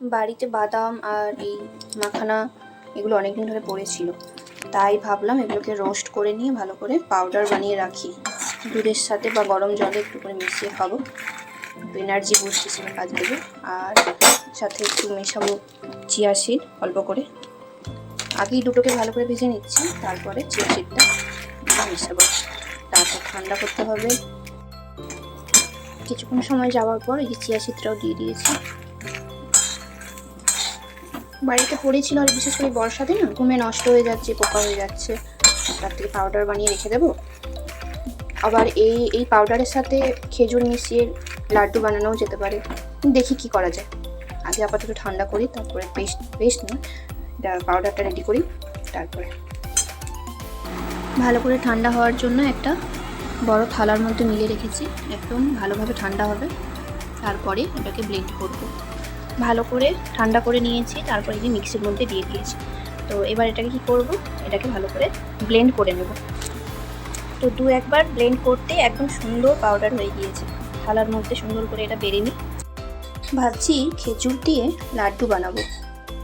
বাড়িতে বাদাম আর এই মাখানা এগুলো অনেকদিন ধরে পড়েছিল। তাই ভাবলাম এগুলোকে রোস্ট করে নিয়ে ভালো করে পাউডার বানিয়ে রাখি। দুধের সাথে বা গরম জলে একটু করে মিশিয়ে খাব। এনার্জি বুস্ট হিসেবে কাজ দেবে। আর সাথে একটু মেশাবো চিয়া সিড অল্প করে। আগেই দুটোকে ভালো করে ভেজে নিচ্ছি, তারপরে চিয়া সিডটা মেশাবো। তারপর ঠান্ডা করতে হবে। কিছুক্ষণ সময় যাওয়ার পর এই চিয়া সিডটাও দিয়ে দিয়েছি। বাড়িতে পড়েছিল আর বিশেষ করে বর্ষাতে না, ঘুমে নষ্ট হয়ে যাচ্ছে, পোকা হয়ে যাচ্ছে। তার থেকে পাউডার বানিয়ে রেখে দেবো। আবার এই এই পাউডারের সাথে খেজুর মিশিয়ে লাড্ডু বানানোও যেতে পারে। দেখি কি করা যায়। আগে আপাতত ঠান্ডা করি, তারপরে পেস্ট পেস্ট না পাউডারটা রেডি করি, তারপরে। ভালো করে ঠান্ডা হওয়ার জন্য একটা বড় থালার মধ্যে মিলে রেখেছি। একদম ভালোভাবে ঠান্ডা হবে। তারপরে এটাকে ব্লেন্ড করব। ভালো করে ঠান্ডা করে নিয়েছি, তারপরে যে মিক্সির মধ্যে দিয়ে দিয়েছি। তো এবার এটাকে কি করব? এটাকে ভালো করে ব্লেন্ড করে নেব। তো দু একবার ব্লেন্ড করতে একদম সুন্দর পাউডার হয়ে গিয়েছে। থালার মধ্যে সুন্দর করে এটা বেড়ে নিই। ভাবছি খেজুর দিয়ে লাড্ডু বানাবো।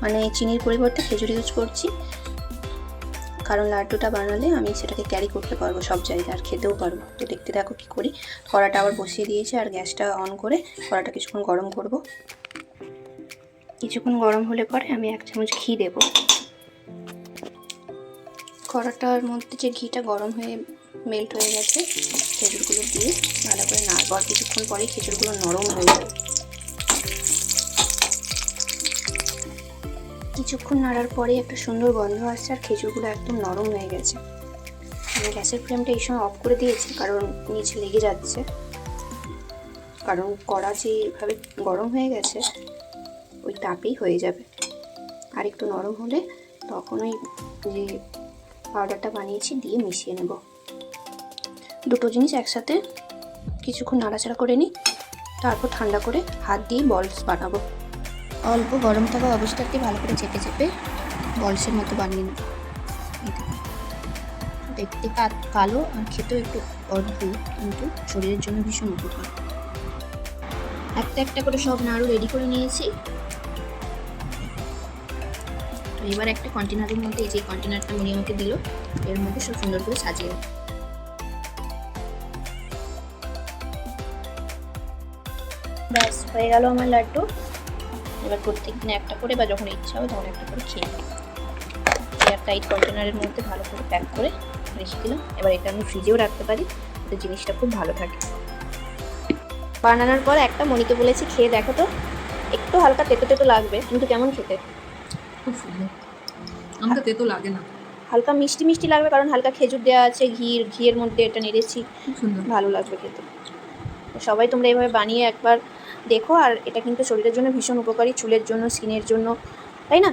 মানে চিনির পরিবর্তে খেজুর ইউজ করছি। কারণ লাড্ডুটা বানালে আমি সেটাকে ক্যারি করতে পারব সব জায়গায়, আর খেতেও পারব। তো দেখতে দেখো কী করি। কড়াটা আবার বসিয়ে দিয়েছি, আর গ্যাসটা অন করে কড়াটা কিছুক্ষণ গরম করব। কিছুক্ষণ গরম হলে পরে আমি এক চামচ ঘি দেব। কড়াটার মধ্যে যে ঘিটা গরম হয়ে মেল্ট হয়ে গেছে, খেজুরগুলো দিয়ে ভালো করে নাড়ব। আর কিছুক্ষণ পরে খেজুরগুলো নরম হয়ে যাবে। কিছুক্ষণ নাড়ার পরে একটা সুন্দর গন্ধ আসছে আর খেজুরগুলো একদম নরম হয়ে গেছে। আমি গ্যাসের ফ্লেমটা এই সময় অফ করে দিয়েছি, কারণ নিচে লেগে যাচ্ছে। কারণ কড়া যেভাবে গরম হয়ে গেছে ওই তাপেই হয়ে যাবে। আর একটু নরম হলে তখন ওই যে পাউডারটা বানিয়েছি দিয়ে মিশিয়ে নেব। দুটো জিনিস একসাথে কিছুক্ষণ নাড়াচাড়া করে নিই, তারপর ঠান্ডা করে হাত দিয়ে বলস বানাবো। অল্প গরম থাকা অবস্থাতে ভালো করে চেপে চেপে বলসের মতো বানিয়ে নেব। দেখতে কালো আর খেতেও একটু অদ্ভুত, কিন্তু শরীরের জন্য ভীষণ উপকার। একটা একটা করে সব নাড়ু রেডি করে নিয়েছি। এবার একটা কন্টেনারের মধ্যে, এই যে কন্টেনারটা মিনি আমাকে দিল, এর মধ্যে সব সুন্দর করে সাজিয়ে। ব্যাস, হয়ে গেল আমার লাড্ডু। এবার প্রত্যেক দিন একটা করে, বা যখন ইচ্ছা হবে তখন একটা করে খেয়ে এয়ার টাইট কন্টেনারের মধ্যে ভালো করে প্যাক করে রেখে দিলাম। এবার এটা আমি ফ্রিজেও রাখতে পারি, যাতে জিনিসটা খুব ভালো থাকে। বানানোর পর একটা মনিকে বলেছি, খেয়ে দেখো তো। একটু হালকা তেতো তেতো লাগবে, কিন্তু কেমন খেতে? খুব সুন্দর আমাকে তেতো লাগে না। হালকা মিষ্টি মিষ্টি লাগবে কারণ হালকা খেজুর দেওয়া আছে ঘি ঘিয়ের মধ্যে এটা নেড়েছি। সুন্দর। ভালো লাগবে খেতে। সবাই তোমরা এভাবে বানিয়ে একবার দেখো আর এটা কিন্তু শরীরের জন্য ভীষণ উপকারী চুলের জন্য স্কিনের জন্য তাই না?